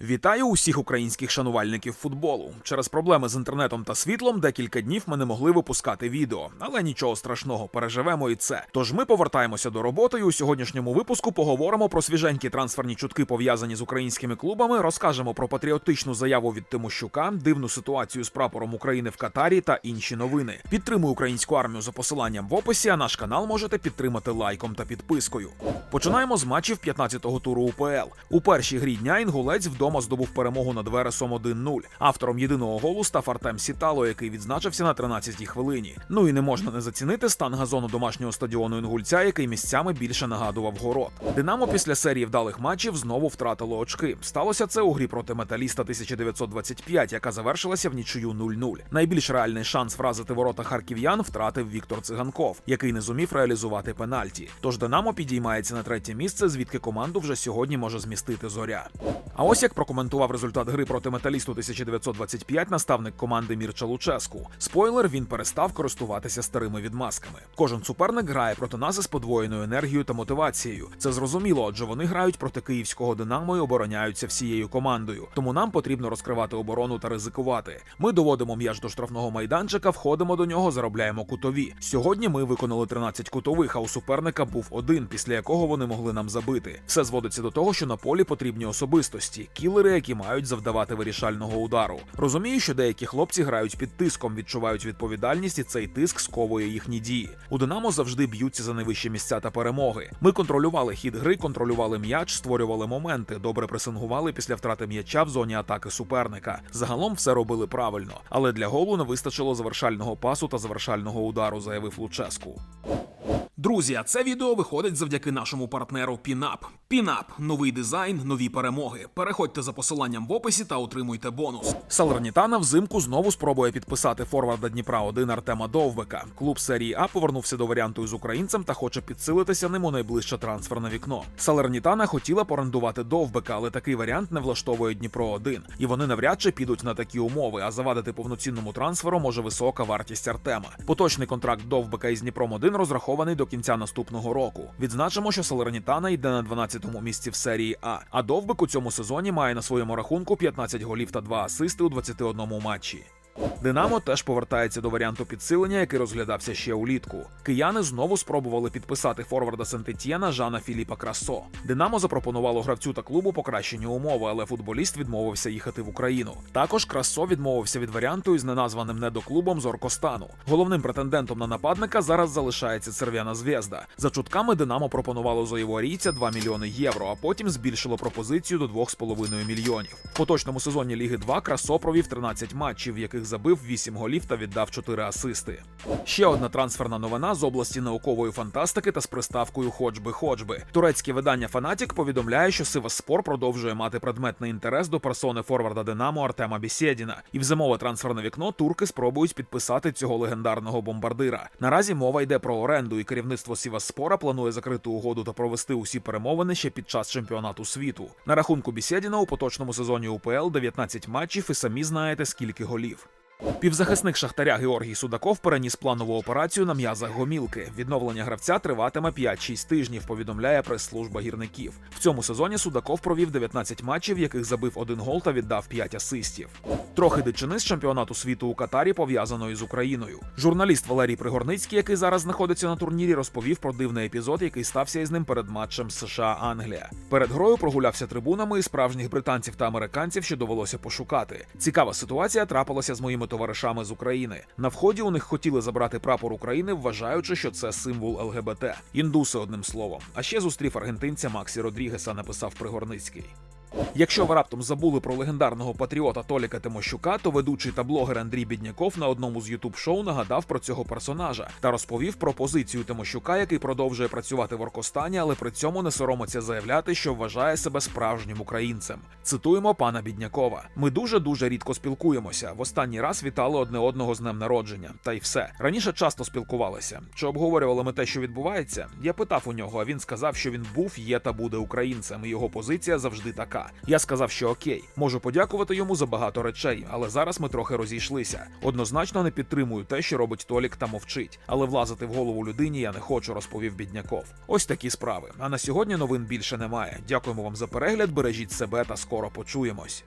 Вітаю усіх українських шанувальників футболу. Через проблеми з інтернетом та світлом декілька днів ми не могли випускати відео, але нічого страшного, переживемо і це. Тож ми повертаємося до роботи. і У сьогоднішньому випуску поговоримо про свіженькі трансферні чутки, пов'язані з українськими клубами. Розкажемо про патріотичну заяву від Тимощука, дивну ситуацію з прапором України в Катарі та інші новини. Підтримуй українську армію за посиланням в описі. А наш канал можете підтримати лайком та підпискою. Починаємо з матчів 15-го туру УПЛ. У першій грі дня інгулець вдома здобув перемогу над Вересом 1-0. Автором єдиного голу став Артем Сітало, який відзначився на 13-й хвилині. Ну і не можна не зацінити стан газону домашнього стадіону інгульця, який місцями більше нагадував город. Динамо після серії вдалих матчів знову втратило очки. Сталося це у грі проти металіста 1925, яка завершилася в нічию 0-0. Найбільш реальний шанс вразити ворота харків'ян втратив Віктор Циганков, який не зумів реалізувати пенальті. Тож Динамо підіймається на третє місце, звідки команду вже сьогодні може змістити зоря. А ось як прокоментував результат гри проти металісту 1925 наставник команди Мірча Луческу. Спойлер, він перестав користуватися старими відмазками. Кожен суперник грає проти нас із подвоєною енергією та мотивацією. Це зрозуміло, адже вони грають проти київського динамо і обороняються всією командою. Тому нам потрібно розкривати оборону та ризикувати. Ми доводимо м'яч до штрафного майданчика, входимо до нього, заробляємо кутові. Сьогодні ми виконали 13 кутових, а у суперника був один, після якого вони могли нам забити. Все зводиться до того, що на полі потрібні особистості, кілери, які мають завдавати вирішального удару. Розумію, що деякі хлопці грають під тиском, відчувають відповідальність, і цей тиск сковує їхні дії. У Динамо завжди б'ються за найвищі місця та перемоги. Ми контролювали хід гри, контролювали м'яч, створювали моменти, добре пресингували після втрати м'яча в зоні атаки суперника. Загалом все робили правильно, але для голу не вистачило завершального пасу та завершального удару, заявив Луческу. Друзі, а це відео виходить завдяки нашому партнеру Пінап. Пінап новий дизайн, нові перемоги. Переходьте за посиланням в описі та отримуйте бонус. Салернітана взимку знову спробує підписати форварда Дніпра 1 Артема Довбека. Клуб серії А повернувся до варіанту із українцем та хоче підсилитися ним у найближче трансферне вікно. Салернітана хотіла порендувати Довбека, але такий варіант не влаштовує Дніпро 1 і вони навряд чи підуть на такі умови. А завадити повноцінному трансферу може висока вартість Артема. Поточний контракт Довбека із Дніпром 1 розрахований до кінця наступного року. Відзначимо, що Салернітана йде на 12-му місці в серії А. А довбик у цьому сезоні має на своєму рахунку 15 голів та 2 асисти у 21 матчі. Динамо теж повертається до варіанту підсилення, який розглядався ще улітку. Кияни знову спробували підписати форварда Сентетєна Жана Філіпа Красо. Динамо запропонувало гравцю та клубу покращені умови, але футболіст відмовився їхати в Україну. Також Красо відмовився від варіанту із неназваним недоклубом з Оркостану. Головним претендентом на нападника зараз залишається Церв'яна Зв'язда. За чутками Динамо пропонувало за євуарійця 2 мільйони євро, а потім збільшило пропозицію до 2,5 мільйонів. В поточному сезоні Ліги 2 Красо провів 13 матчів, в яких забив 8 голів та віддав 4 асисти. Ще одна трансферна новина з області наукової фантастики та з приставкою Ходжби Ходжби. Турецьке видання Фанатік повідомляє, що Сиваспор продовжує мати предметний інтерес до персони форварда Динамо Артема Бісєдіна. І в зимове трансферне вікно турки спробують підписати цього легендарного бомбардира. Наразі мова йде про оренду, і керівництво Сіваспора планує закрити угоду та провести усі перемовини ще під час чемпіонату світу. На рахунку Бісєдіна у поточному сезоні УПЛ 19 матчів, і самі знаєте скільки голів. Півзахисник Шахтаря Георгій Судаков переніс планову операцію на м'язах гомілки. Відновлення гравця триватиме 5-6 тижнів. Повідомляє прес-служба гірників. В цьому сезоні Судаков провів 19 матчів, в яких забив один гол та віддав 5 асистів. Трохи дичини з чемпіонату світу у Катарі пов'язаної з Україною. Журналіст Валерій Пригорницький, який зараз знаходиться на турнірі, розповів про дивний епізод, який стався із ним перед матчем США-Англія. Перед грою прогулявся трибунами і справжніх британців та американців, що довелося пошукати. Цікава ситуація трапилася з моїми товаришами з України. На вході у них хотіли забрати прапор України, вважаючи, що це символ ЛГБТ. Індуси, одним словом. А ще зустрів аргентинця Максі Родрігеса, написав Пригорницький. Якщо ви раптом забули про легендарного патріота Толіка Тимощука, то ведучий та блогер Андрій Бідняков на одному з ютуб шоу нагадав про цього персонажа та розповів про позицію Тимощука, який продовжує працювати в Оркостані, але при цьому не соромиться заявляти, що вважає себе справжнім українцем. Цитуємо пана Біднякова: ми дуже дуже рідко спілкуємося. В останній раз вітали одне одного з днем народження. Та й все раніше часто спілкувалися. Чи обговорювали ми те, що відбувається? Я питав у нього, а він сказав, що він був, є та буде українцем. і Його позиція завжди така. Толіка. Я сказав, що окей, можу подякувати йому за багато речей, але зараз ми трохи розійшлися. Однозначно не підтримую те, що робить Толік та мовчить, але влазити в голову людині я не хочу, розповів бідняков. Ось такі справи. А на сьогодні новин більше немає. Дякуємо вам за перегляд. Бережіть себе та скоро почуємось.